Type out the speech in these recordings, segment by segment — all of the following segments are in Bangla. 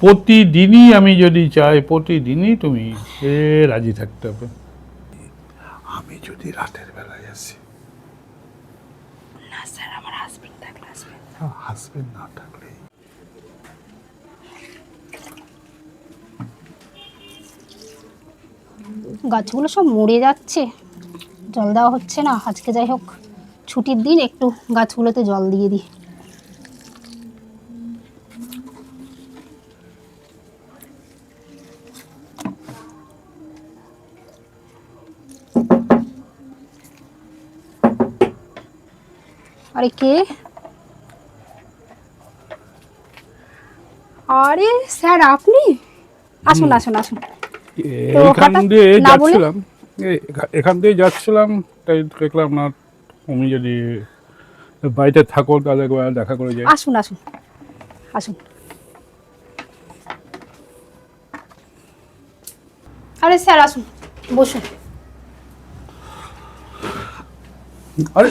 প্রতিদিনই আমি যদি চাই প্রতিদিনই তুমি সে রাজি থাকতে হবে। আমি যদি রাতের বেলায় আসি। না স্যার আমার হাজবেন্ড থাকলে হাজবেন্ড হাজবেন্ড না থাকলে? গাছগুলো সব মরে যাচ্ছে। জল দেওয়া হচ্ছে না। আজকে যাই হোক ছুটির দিন একটু গাছগুলোতে জল দিয়ে দিই। আরে কে? আরে স্যার আপনি? আসুন আসুন আসুন। এখান দিয়ে যাচ্ছিলাম। এখান দিয়ে যাচ্ছিলাম তাই দেখলাম না তুমি যদি বাড়িতে থাকো তাহলে একবার দেখা করে যাই। আসুন আসুন আসুন। আরে স্যার আসুন বসুন। আরে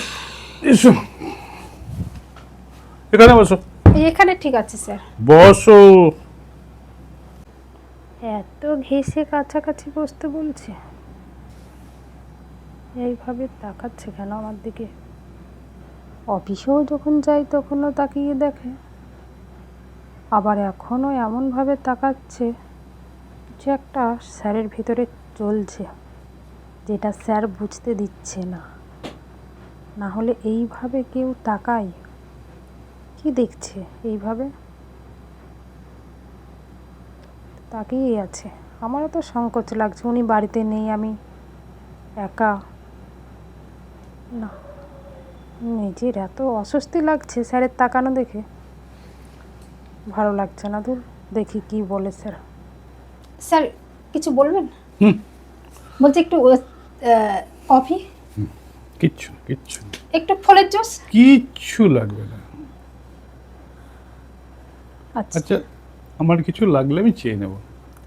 এসো। এখানে বসো। এখানে ঠিক আছে স্যার। বসো। এত ঘেসে কাছাকাছি বসতে বলছে। এইভাবে তাকাচ্ছে কেন আমার দিকে? অফিসেও যখন যাই তখনও তাকিয়ে দেখে। আবার এখনও এমনভাবে তাকাচ্ছে যে একটা স্যারের ভিতরে চলছে যেটা স্যার বুঝতে দিচ্ছে না। না হলে এইভাবে কেউ তাকায়? কি দেখছে এইভাবে? তাকিয়েই আছে। আমারও তো সংকোচ লাগছে উনি বাড়িতে নেই আমি একা। না নিজের এত অস্বস্তি লাগছে স্যারের তাকানো দেখে। ভালো লাগছে না দূর দেখি কি বলে স্যার। স্যার কিছু বলবেন? হুম। বলছি একটু কফি? কিচ্ছু কিচ্ছু একটু ফলের জুস? কিচ্ছু লাগবে না। আচ্ছা। আচ্ছা আমার কিছু লাগলে আমি চেয়ে নেব।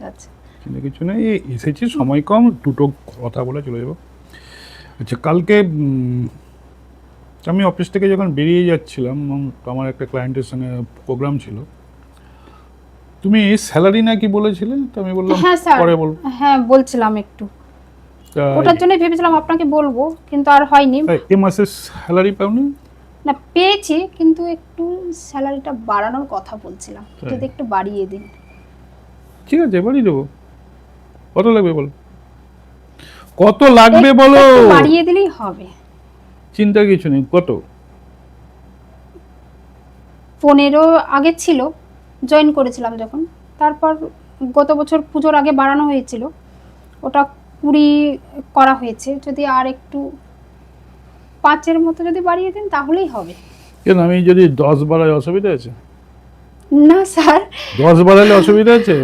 আচ্ছা। কিছু নেই এই এসেছি সময় কম দুটো কথা বলে চলে যাব। আচ্ছা কালকে আমি অফিস থেকে যখন বেরিয়ে যাচ্ছিলাম আমার একটা ক্লায়েন্টের সঙ্গে প্রোগ্রাম ছিল। তুমি স্যালারি নাকি বলেছিলে? তো আমি বললাম হ্যাঁ স্যার পরে বলব। হ্যাঁ বলছিলাম একটু। ওটার জন্য ভেবেছিলাম আপনাকে বলব কিন্তু আর হয়নি। এই- এ মাসের স্যালারি পাওনি? না পেয়েছি কিন্তু একটু স্যালারিটা বাড়ানোর কথা বলছিলাম। যদি একটু বাড়িয়ে দিন। ঠিক আছে বাড়িয়ে দেবো। কত লাগবে বলো? কত লাগবে বলো? বাড়িয়ে দিলেই হবে। চিন্তা কিছু নেই কত? পনেরো আগে ছিল জয়েন করেছিলাম যখন। তারপর গত বছর পুজোর আগে বাড়ানো হয়েছিল। ওটা কুড়ি করা হয়েছে। যদি আর একটু পাঁচের মতো যদি বাড়িয়ে দেন তাহলেই হবে। কেন? আমি যদি দশ বাড়াই অসুবিধা আছে? না স্যার। দশ বাড়ালে অসুবিধা আছে?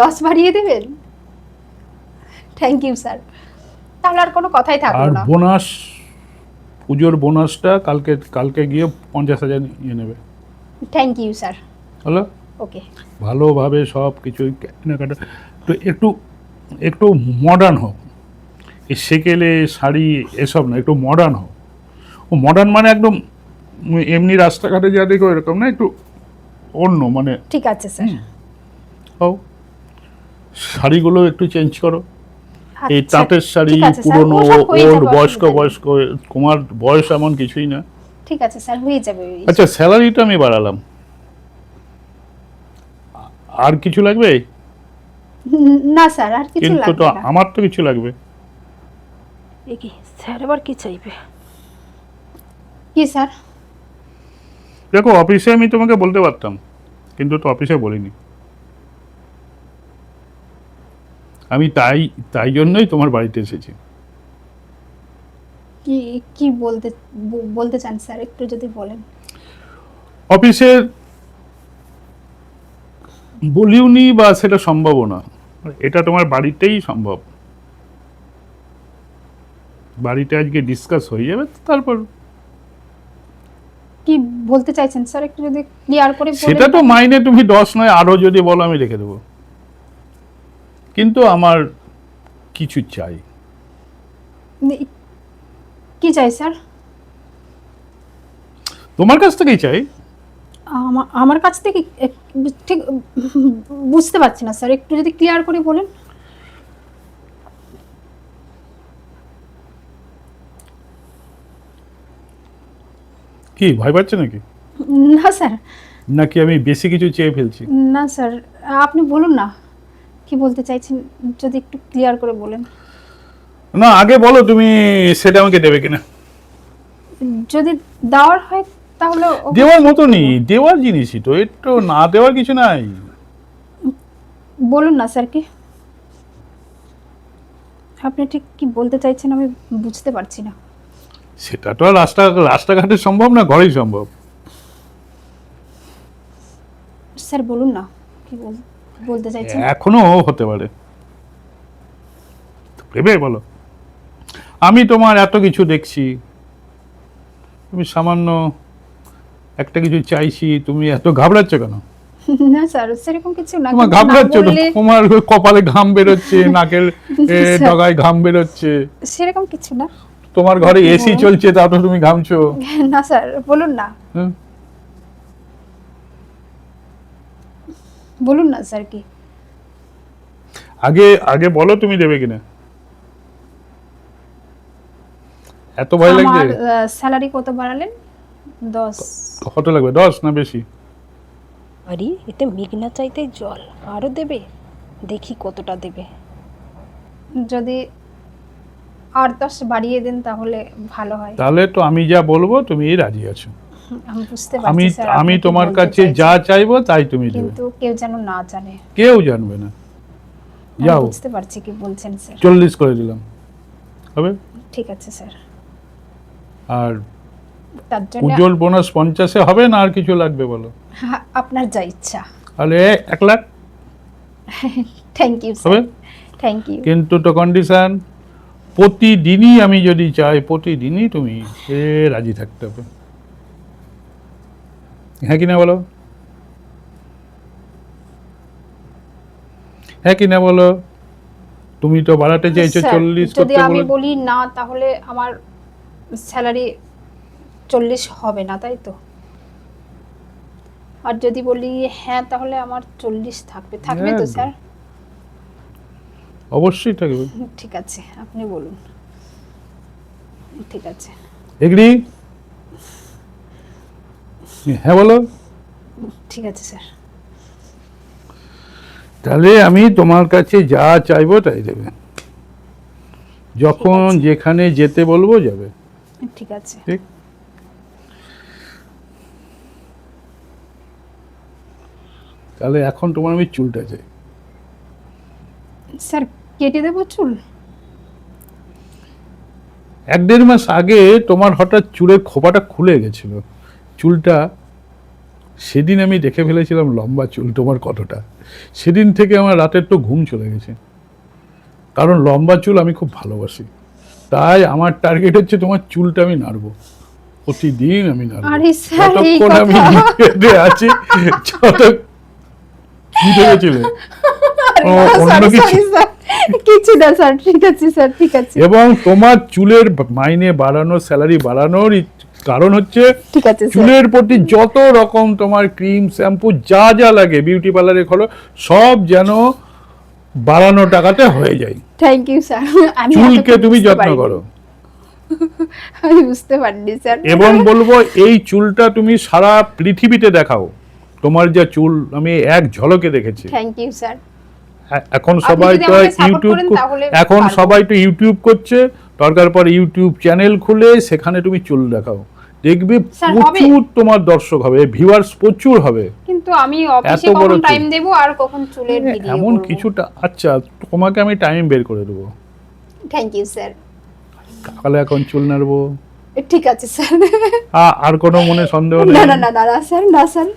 দশ বাড়িয়ে দেবেন? থ্যাংক ইউ স্যার তাহলে আর কোনো কথাই থাকল আর না। বোনাস পুজোর বোনাসটা কালকে কালকে গিয়ে পঞ্চাশ হাজার নিয়ে নেবে। থ্যাংক ইউ স্যার হলো? ওকে ভালোভাবে সব কিছু কেনাকাটা। তো একটু একটু মডার্ন হোক। এই সেকেলে শাড়ি এসব না একটু মডার্ন হোক। ও মডার্ন মানে একদম এমনি রাস্তাঘাটে যা দেখো এরকম না একটু অন্য মানে ঠিক আছে স্যার ও শাড়িগুলো একটু চেঞ্জ করো। এই আচ্ছা, তাঁতের শাড়ি পুরনো ওল্ড বয়স্ক বয়স্ক তোমার বয়স এমন কিছুই না। ঠিক আছে স্যার হয়ে যাবে। আচ্ছা স্যালারিটা আমি বাড়ালাম। আর কিছু লাগবে? না স্যার আর কিছু কিন্তু তো লাগবে আমার তো কিছু লাগবে। এ কি স্যার আবার কি চাইবে কি স্যার দেখো অফিসে আমি তোমাকে বলতে পারতাম কিন্তু তো অফিসে বলিনি আমি তাই তাই জন্যই তোমার বাড়িতে এসেছি কি কি বলতে বলতে চান স্যার একটু যদি বলেন অফিসের বলিওনি বা সেটা সম্ভব না এটা তোমার বাড়িতেই সম্ভব বাড়িতে আজকে ডিসকাস হয়ে যাবে তারপর কি বলতে চাইছেন? স্যার একটু যদি ক্লিয়ার করে সেটা তো মাইনে তুমি দশ নয় আরও যদি বলো আমি রেখে দেবো। কিন্তু আমার কিছু চাই। কি চাই স্যার? তোমার কাছ থেকেই চাই। আমার কাছ থেকে ঠিক বুঝতে পারছি না স্যার একটু যদি ক্লিয়ার করে বলেন। কি ভয় পাচ্ছে নাকি? না স্যার। নাকি আমি বেশি কিছু চেয়ে ফেলছি? না স্যার। আপনি বলুন না। কি বলতে চাইছেন? যদি একটু ক্লিয়ার করে বলেন। না আগে বলো তুমি সেটা আমাকে দেবে কিনা। যদি দেওয়ার হয় তাহলে দেওয়ার মতনই দেওয়ার জিনিসই তো। তো না দেওয়ার কিছু নাই। বলুন না স্যার কি? আপনি ঠিক কি বলতে চাইছেন আমি বুঝতে পারছি না। সেটা তো আর রাস্তা রাস্তাঘাটে সম্ভব না ঘরেই সম্ভব। স্যার বলুন না কি বলতে চাইছেন? এখনও হতে পারে। ভেবে বলো। আমি তোমার এত কিছু দেখছি। তুমি সামান্য একটা কিছু চাইছি তুমি এত ঘাবড়াচ্ছ কেন? না স্যার সেরকম কিছু না তোমার ঘাবড়াচ্ছ তোমার কপালে ঘাম বেরোচ্ছে নাকের ডগায় ঘাম বেরোচ্ছে। সেরকম কিছু না। তোমার ঘরে এসি চলছে তাও তো তুমি ঘামছো। না স্যার বলুন না? বলুন না স্যার কি? আগে আগে বলো তুমি দেবে কিনা। এত ভয় লাগছে? স্যালারি কত বাড়ালেন? দশ। কত লাগবে? দশ না বেশি? আরে এতে মেঘনা চাইতে জল আরও দেবে? দেখি কতটা দেবে। যদি আর দশ বাড়িয়ে দেন তাহলে ভালো হয়। তাহলে তো আমি যা বলব তুমি রাজি আছো। আমি বুঝতে আমি পারছি স্যার আমি তোমার কাছে যা চাইব তাই তুমি দেবে। কিন্তু কেউ যেন না জানে। কেউ জানবে না। যাও। বুঝতে পারছি কি বলছেন স্যার। চল্লিশ করে দিলাম। হবে? ঠিক আছে স্যার। আর তার জন্য উজ্জ্বল বোনাস পঞ্চাশে হবে না আর কিছু লাগবে বলো? আপনার যা ইচ্ছা। তাহলে এক lakh. Thank you sir thank you কিন্তু তো কন্ডিশন প্রতিদিনই আমি যদি চাই প্রতিদিনই তুমি এ রাজি থাকতে হবে। হ্যাঁ কি না বলো? হ্যাঁ কি না বলো? তুমি তো বাড়াতে চাইছো চল্লিশ যদি আমি বলি। না তাহলে আমার স্যালারি চল্লিশ হবে না তাই তো? আর যদি বলি হ্যাঁ তাহলে আমার চল্লিশ থাকবে। থাকবে তো স্যার অবশ্যই থাকবে ঠিক আছে আপনি বলুন। ঠিক আছে। এগ্রি? হ্যাঁ বলো। ঠিক আছে স্যার। তাহলে আমি তোমার কাছে যা চাইব তাই দেবে। যখন যেখানে যেতে বলব যাবে। ঠিক আছে। ঠিক? তাহলে এখন তোমার আমি চুলটা চাই। স্যার কেটে দেবো চুল? এক দেড় মাস আগে তোমার হঠাৎ চুলের খোপাটা খুলে গেছিল। চুলটা সেদিন আমি দেখে ফেলেছিলাম লম্বা চুল তোমার কতটা। সেদিন থেকে আমার রাতের তো ঘুম চলে গেছে। কারণ লম্বা চুল আমি খুব ভালোবাসি। তাই আমার টার্গেট হচ্ছে তোমার চুলটা আমি নাড়বো। প্রতিদিন আমি নাড়বো। যতক্ষণ আমি আছি কি ভেবেছিলে? কিছু sorry, স্যার কিছু। না স্যার ঠিক আছে স্যার ঠিক আছে। এবং তোমার চুলের মাইনে বাড়ানো স্যালারি বাড়ানোর কারণ হচ্ছে চুলের প্রতি যত রকম তোমার ক্রিম শ্যাম্পু যা যা লাগে বিউটি পার্লারে খোলো সব যেন বাড়ানো টাকাতে হয়ে যায়। থ্যাংক ইউ স্যার আমি চুলকে তুমি যত্ন করো। আমি বুঝতে পারিনি স্যার এবং বলব এই চুলটা তুমি সারা পৃথিবীতে দেখাও। তোমার যা চুল আমি এক ঝলকে দেখেছি। থ্যাংক ইউ স্যার এখন সবাই তো ইউটিউব এখন সবাই তো ইউটিউব করছে দরকার পর ইউটিউব চ্যানেল খুলে সেখানে তুমি চুল দেখাও। দেখবে প্রচুর তোমার দর্শক হবে ভিউয়ার্স প্রচুর হবে। কিন্তু আমি অফিসে কখন টাইম দেব আর কখন চুলের ভিডিও এমন কিছুটা আচ্ছা তোমাকে আমি টাইম বের করে দেবো। থ্যাংক ইউ স্যার সকালে এখন চুল নাড়বো। ঠিক আছে স্যার আর কোনো মনে সন্দেহ নেই? না না না না স্যার না স্যার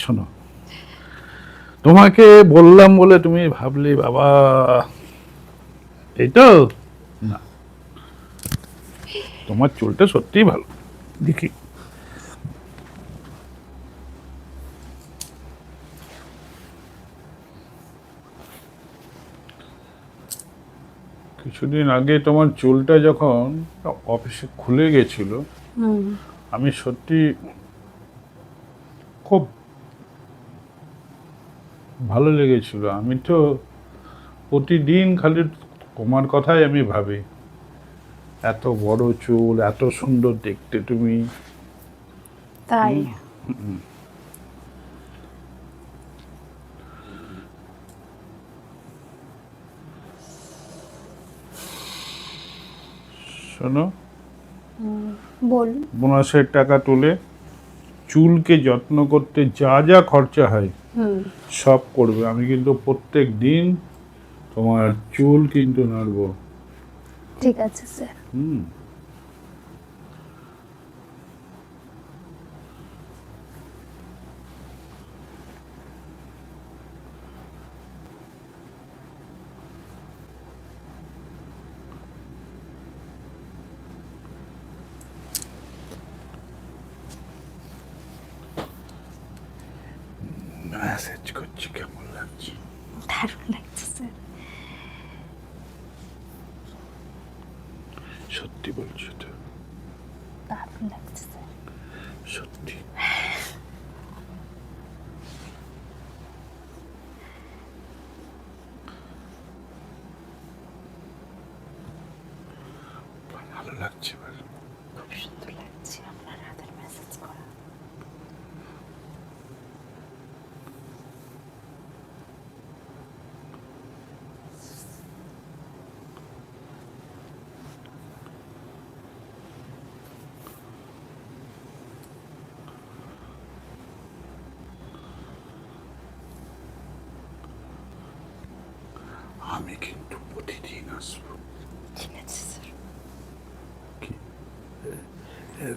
শোনো তোমাকে বললাম বলে তুমি ভাবলে বাবা। এই তো না। তোমার চুলটা সত্যিই ভালো। দেখি। কিছুদিন আগে তোমার চুলটা যখন অফিসে খুলে গেছিল আমি সত্যি খুব ভালো লেগেছিল। আমি তো প্রতিদিন খালি তোমার কথাই আমি ভাবি। এত বড় চুল এত সুন্দর দেখতে তুমি। তাই? শোনো। বলুন বোনাসের টাকা তুলে চুলকে যত্ন করতে যা যা খরচা হয় সব করবে। আমি কিন্তু প্রত্যেক দিন তোমার চুল কিন্তু নাড়বো। ঠিক আছে স্যার হুম মেসেজ করছি কেমন লাগছে দারুণ লাগছে স্যার সত্যি বলছো তো দারুণ লাগছে স্যার সত্যি ভালো লাগছে এবার খুব সুন্দর লাগছে আপনার হাতের মেসেজ করা আমি কিন্তু প্রতিদিন আসব ঠিক আছে স্যার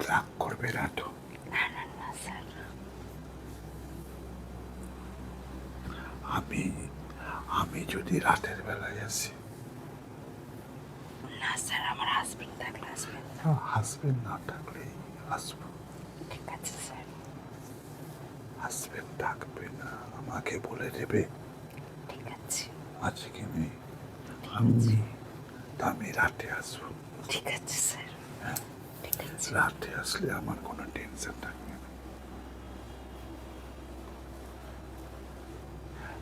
রাগ করবে না তো না না না স্যার আমি আমি যদি রাতের বেলায় আসি না স্যার আমার হাজবেন্ড থাকলে আসবেন হাজবেন্ড না থাকলেই আসব ঠিক আছে স্যার হাজবেন্ড থাকবে না আমাকে বলে দেবে ঠিক আছে আজকে নেই আমি আমি রাতে আসব। ঠিক আছে স্যার। রাতে আসলে আমার কোনো টেনশন থাকবে না।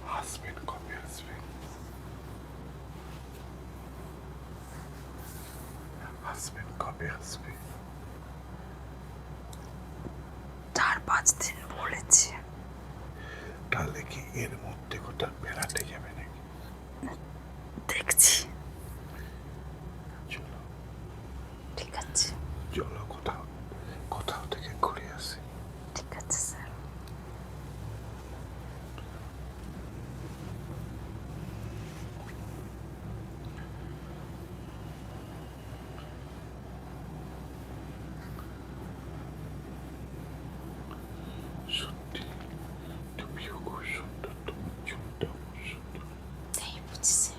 হাজবেন্ড কবে আসবে? হাজবেন্ড কবে আসবে? চার পাঁচ দিন বলেছে। তাহলে কি এর মধ্যে কোথাও বেড়াতে যাবে নাকি দেখছি চলো ঠিক আছে চলো কোথাও কোথাও থেকে ঘুরে আসি ঠিক আছে স্যার সত্যি তুমিও খুব সুন্দর তোমার চুলটাও খুব সুন্দর তাই বুঝছি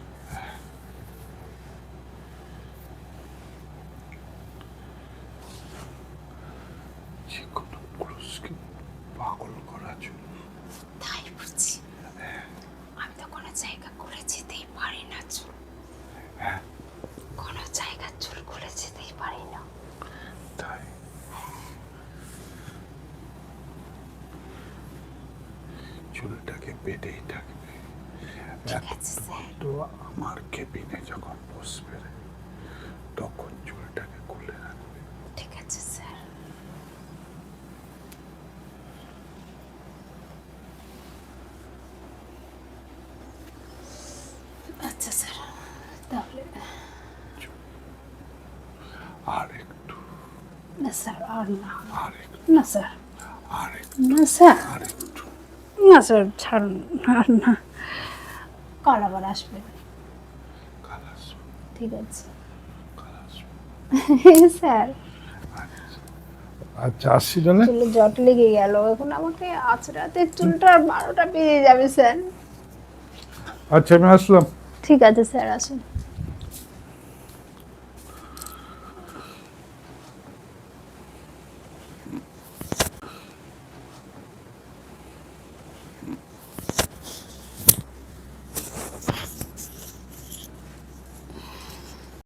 যে কোনো পুরুষকে পাগল করা জন্য তাই বুঝছি। আমি তো কোনো জায়গা করে যেতেই পারি না চুল। হ্যাঁ। কোনো জায়গা চুল খুলে যেতেই পারি না। তাই। চুলটাকে বেঁধেই থাকবে। তো আমার কেবিনে যখন বসবে তখন চুলটাকে খুলে রাখবে ঠিক আছে স্যার আচ্ছা স্যার তাহলে আর একটু না স্যার আর না না স্যার না স্যার না স্যার ছাড়ুন আর না। কাল আবার আসবে। ঠিক আছে। স্যার। আচ্ছা চুলে জট লেগে গেল। এখন আমাকে আঁচড়াতে চুলটা বারোটা বেজে যাবে স্যার। আচ্ছা আমি আসলাম। ঠিক আছে স্যার আসুন।